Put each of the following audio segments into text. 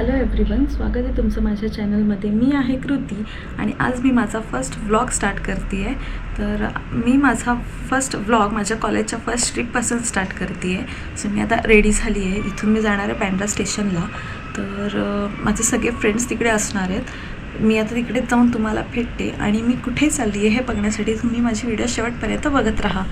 Hello everyone स्वागत आहे तुमचं माझ्या चॅनलमध्ये मी आहे कृती आणि आज मी माझा फर्स्ट व्लॉग स्टार्ट करते आहे तर मी माझा फर्स्ट व्लॉग माझ्या कॉलेजच्या फर्स्ट ट्रिपपासून स्टार्ट करते आहे सो मी आता रेडी झाली आहे इथून मी जाणार आहे बँड्रा स्टेशनला तर माझे सगळे फ्रेंड्स तिकडे असणार आहेत. मी आता तिकडे जाऊन तुम्हाला भेटते आणि मी कुठे चालली आहे हे बघण्यासाठी तुम्ही माझी व्हिडिओ शेवटपर्यंत बघत राहा.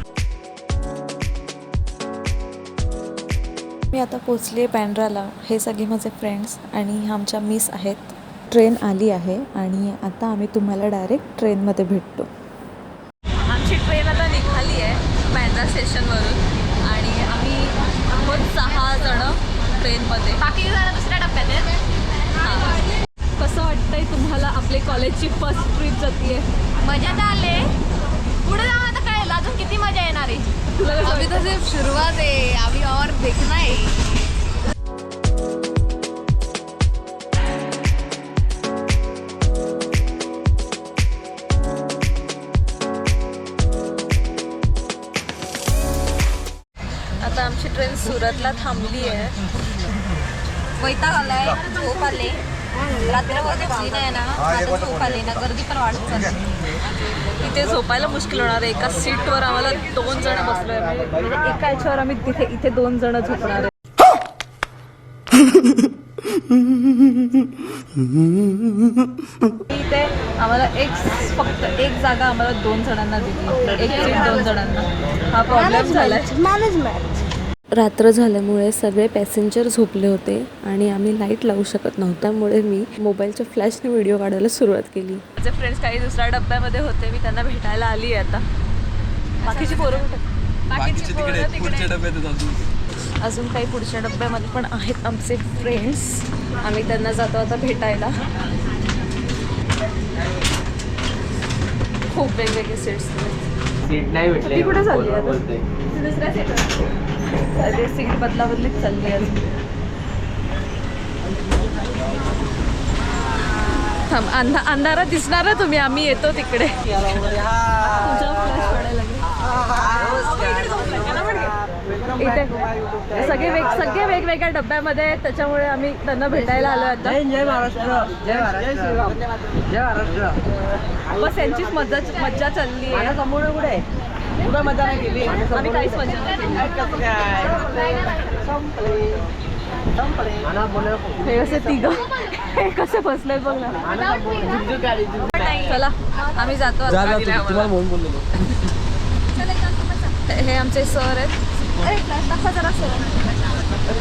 मी आता पोचली आहे बँड्राला हे सगळे माझे फ्रेंड्स आणि आमच्या मिस आहेत. ट्रेन आली आहे आणि आता आम्ही तुम्हाला डायरेक्ट ट्रेनमध्ये भेटतो. आमची ट्रेन आता निघाली आहे बँड्रा स्टेशनवरून आणि आम्ही आहोत सहा जण ट्रेनमध्ये बाकी जण दुसऱ्या टप्प्यात आहेत. कसं वाटतंय तुम्हाला आपले कॉलेजची फर्स्ट ट्रिप जातीये मजा तर आले. पुढे जाऊन आता कळेल अजून किती मजा येणार आहे? अभी तो सिर्फ शुरुआत है अभी और देखना है. आता आमची ट्रेन सुरतला थांबली आहे. वैताग आलाय झोप आले. रात्रभर झोपली नाही ना आता झोप आली ना गर्दी पण वाढत चालली. इथे झोपायला मुश्किल होणार आहे. एका सीटवर आम्हाला दोन जण बसलोय. म्हणजे म्हणजे एका याच्यावर आम्ही तिथे इथे दोन जण झोपणार आहे. इथे आम्हाला एक फक्त एक जागा आम्हाला दोन जणांना दिली. एक सीट दोन जणांना. हा प्रॉब्लेम झालाय. रात्र झाल्यामुळे सगळे पॅसेंजर झोपले होते आणि आम्ही लाइट लावू शकत नव्हतो. त्यामुळे मी मोबाईलच्या फ्लॅशने व्हिडिओ काढायला सुरुवात केली. माझे फ्रेंड्स काही दुसऱ्या डब्यामध्ये होते. मी त्यांना भेटायला आली आहे आता. बाकीची पोरं कुठे? बाकीची पोरं तिकडे. अजून. काही पुढच्या डब्यामध्ये पण आहेत आमचे फ्रेंड्स आम्ही त्यांना जातो आता भेटायला. खूप वेगवेगळे सीट्स सीट नाही भेटले. कुठे चालली आता? दुसऱ्या सीट अरे सीट बदलाबदलीच चालली आहे थांब अंधा अंधारात दिसणार ना तुम्ही आम्ही येतो तिकडे. तुझा पडायला इथे सगळे वेग सगळे वेगवेगळ्या डब्यामध्ये आहेत त्याच्यामुळे आम्ही त्यांना भेटायला आलो आता. जय महाराष्ट्र. जय महाराष्ट्र. जय महाराष्ट्र. बस यांचीच मज्जा मज्जा चालली आहे. समोर कुठे आहे? कुठं मजा नाही केली. आम्ही काहीच मजा नाही हे कसे तिघ. हे कसे बसले बघ ना. चला आम्ही जातो आता. तुम्हाला म्हणून बोललो हे आमचे सर आहेत.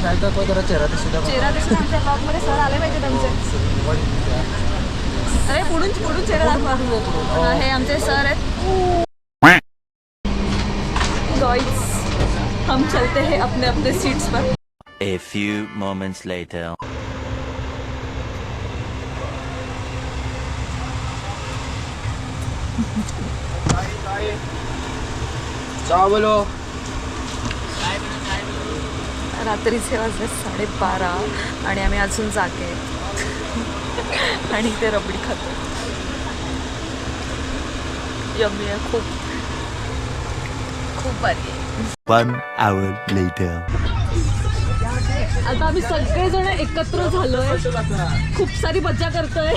जरा जरा चेहरा दिसत चेहरा दिसतो आमच्या ब्लॉगमध्ये सर आले पाहिजे तुमचे अरे पुढून पुढून चेहरा दाखवा हा, आमचे सर आहेत गाइस हम चलते हैं अपने अपने सीट्स पर A few moments later. चहा बोलो रात्रीचे वाजले साडेबारा आणि आम्ही अजून जागे. आणि ते रबडी खातो. यम्मी आहे खूप. खूप भारी आहे. One hour later. आता आम्ही सगळेजण एकत्र झालोय. खूप सारी मज्जा करतोय.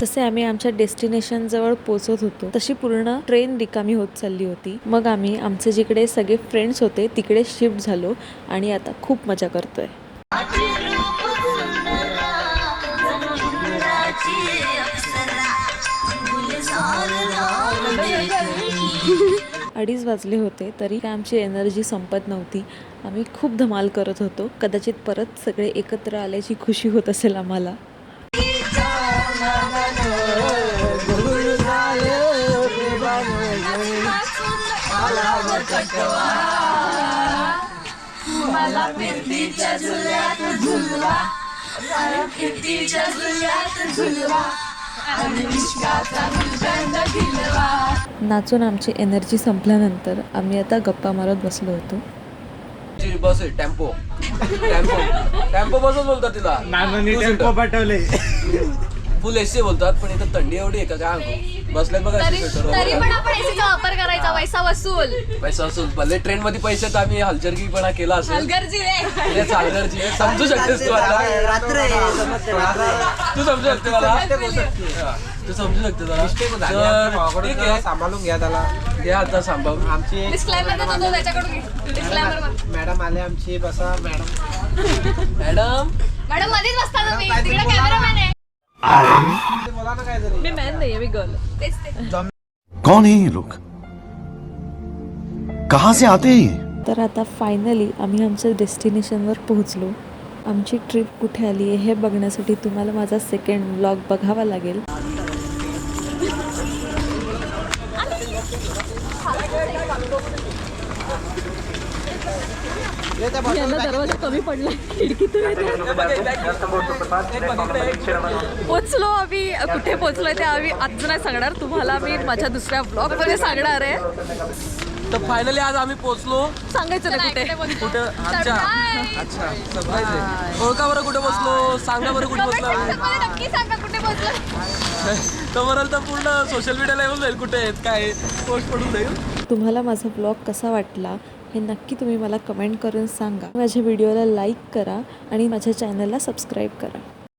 जसे आम्ही आमच्या डेस्टिनेशनजवळ पोचत होतो तशी पूर्ण ट्रेन रिकामी होत चालली होती. मग आम्ही आमचे जिकडे सगळे फ्रेंड्स होते तिकडे शिफ्ट झालो आणि आता खूप मजा करतोय. अडीच वाजले होते तरी काय आमची एनर्जी संपत नव्हती. आम्ही खूप धमाल करत होतो. कदाचित परत सगळे एकत्र आल्याची खुशी होत असेल आम्हाला. नाचून आमची एनर्जी संपल्यानंतर आम्ही आता गप्पा मारत बसलो होतो. बस आहे टेम्पो. टेम्पो. टेम्पो बसच बोलतात तिला. टेम्पो पाठवले. फुल एसी बोलतात पण इथं थंडी एवढी आहे का? काय? बसल्यात बघा पैसा वसूल. पैसा असून भले ट्रेन मध्ये पैसे तर आम्ही हलचर्गीपणा केला असेल. हलगर्जी रे हे आहे. समजू शकतेस तू आता. तू समजू शकते मला? हा, तू समजू शकते जरा तर ठीक आहे. सांभाळून घ्या त्याला. आता सांभाळून. आमची एक डिस्क्लायमर देतो तो त्याच्याकडून घे. डिस्क्लायमर मॅडम आले आमची. बसा मॅडम. मॅडम? मॅडम मध्येच बसता तुम्ही. तिकडे कॅमेरामॅन आहे. बोला ना काय तरी मी मॅन नाहीये मी गर्ल तेच ते. कौन है ये लोग? कहाँ से आते हैं तर आता फायनली आम्ही आमच्या डेस्टिनेशनवर पोहोचलो. आमची ट्रिप कुठे आली आहे हे बघण्यासाठी तुम्हाला माझा सेकंड ब्लॉग बघावा लागेल. दरवाजा कमी पडला. खिडकीतून पोचलो आम्ही. कुठे पोचलोय ते आम्ही आज नाही सांगणार. तुम्हाला मी माझ्या दुसऱ्या ब्लॉगमध्ये सांगणार आहे. तर फायनली आज आम्ही पोहोचलो सांगायचं नाही कुठे. कुठे? अच्छा. अच्छा. सरप्राईज आहे. ओळखा बरं कुठे बसलो सांगा बरं कुठे बसलो तर बरं तर पूर्ण सोशल मीडियाला येऊन जाईल कुठे आहेत काय पोस्ट पडून जाईल. तुम्हाला माझा ब्लॉग कसा वाटला? हे नक्की तुम्ही मला कमेंट करून सांगा. माझ्या व्हिडिओला लाईक करा आणि माझ्या चॅनलला सबस्क्राईब करा.